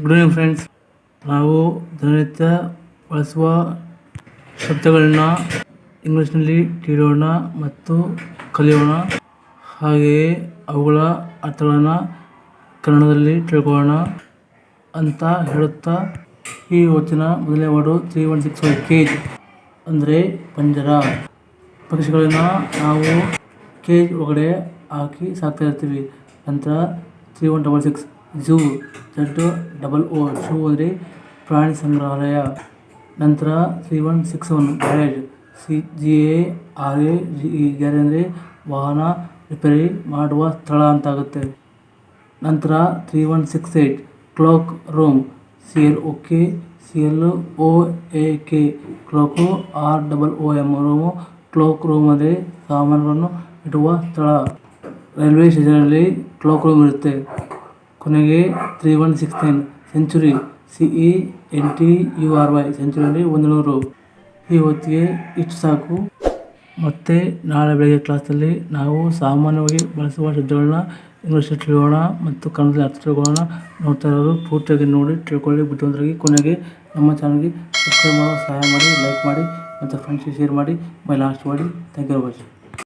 Good evening friends ನಾವು ದಿನನಿತ್ಯ ಬಳಸುವ ಶಬ್ದಗಳನ್ನ ಇಂಗ್ಲೀಷ್ನಲ್ಲಿ ತಿಳಿಯೋಣ ಮತ್ತು ಕಲಿಯೋಣ. ಹಾಗೆಯೇ ಅವುಗಳ ಅರ್ಥಗಳನ್ನು ಕನ್ನಡದಲ್ಲಿ ತಿಳ್ಕೊಳ್ಳೋಣ ಅಂತ ಹೇಳುತ್ತಾ ಈ ಹೊತ್ತಿನ ಮೊದಲನೇ word three one six five cage ಅಂದರೆ ಪಂಜರ. ಪಕ್ಷಿಗಳನ್ನು ನಾವು ಕೇಜ್ ಒಳಗಡೆ ಹಾಕಿ ಸಾಕ್ತಾ ಇರ್ತೀವಿ. ನಂತರ three one double six zoo Z double O ಅಂದರೆ ಪ್ರಾಣಿ ಸಂಗ್ರಹಾಲಯ ನಂತರ three one six one garage. C G A, R A, G E garage ಅಂದರೆ ವಾಹನ ರಿಪೇರಿ ಮಾಡುವ ಸ್ಥಳ ಅಂತಾಗುತ್ತೆ. ನಂತರ three one six eight clock room. C L O K C L O A K. Clock R double O M room. Clock room ಅಂದರೆ ಸಾಮಾನುಗಳನ್ನು ಇಡುವ ಸ್ಥಳ. ರೈಲ್ವೆ ಸ್ಟೇಷನಲ್ಲಿ ಕ್ಲಾಕ್ ರೂಮ್ ಇರುತ್ತೆ. ಕೊನೆಗೆ three one six nine century C E N T U R Y ಸೆಂಚುರಿಯಲ್ಲಿ ಒಂದು ನೂರು ಈ ಹೊತ್ತಿಗೆ ಇಷ್ಟು ಸಾಕು. ಮತ್ತು ನಾಳೆ ಬೆಳಗ್ಗೆ ಕ್ಲಾಸಲ್ಲಿ ನಾವು ಸಾಮಾನ್ಯವಾಗಿ ಬಳಸುವ ಶಬ್ದಗಳನ್ನ ಇಂಗ್ಲೀಷಲ್ಲಿ ತಿಳ್ಕೊಳ್ಳೋಣ ಮತ್ತು ಕನ್ನಡದಲ್ಲಿ ಅರ್ಥ ತಿಳ್ಕೊಳ್ಳೋಣ. ನೋಡ್ತಾ ಇರೋರು ಪೂರ್ತಿಯಾಗಿ ನೋಡಿ, ತಿಳ್ಕೊಳ್ಳಿ. ಬುದ್ಧಿವಂತರಾಗಿ ಕೊನೆಗೆ ನಮ್ಮ ಚಾನಲ್ಗೆ ಸಬ್ಸ್ಕ್ರೈಬ್ ಮಾಡೋ, ಸಹಾಯ ಮಾಡಿ, ಲೈಕ್ ಮಾಡಿ ಮತ್ತು ಫ್ರೆಂಡ್ಸ್ಗೆ ಶೇರ್ ಮಾಡಿ. ಮೈ ಲಾಸ್ಟ್ ಮಾಡಿ ಥ್ಯಾಂಕ್ ಯು ವೆರಿ ಮಚ್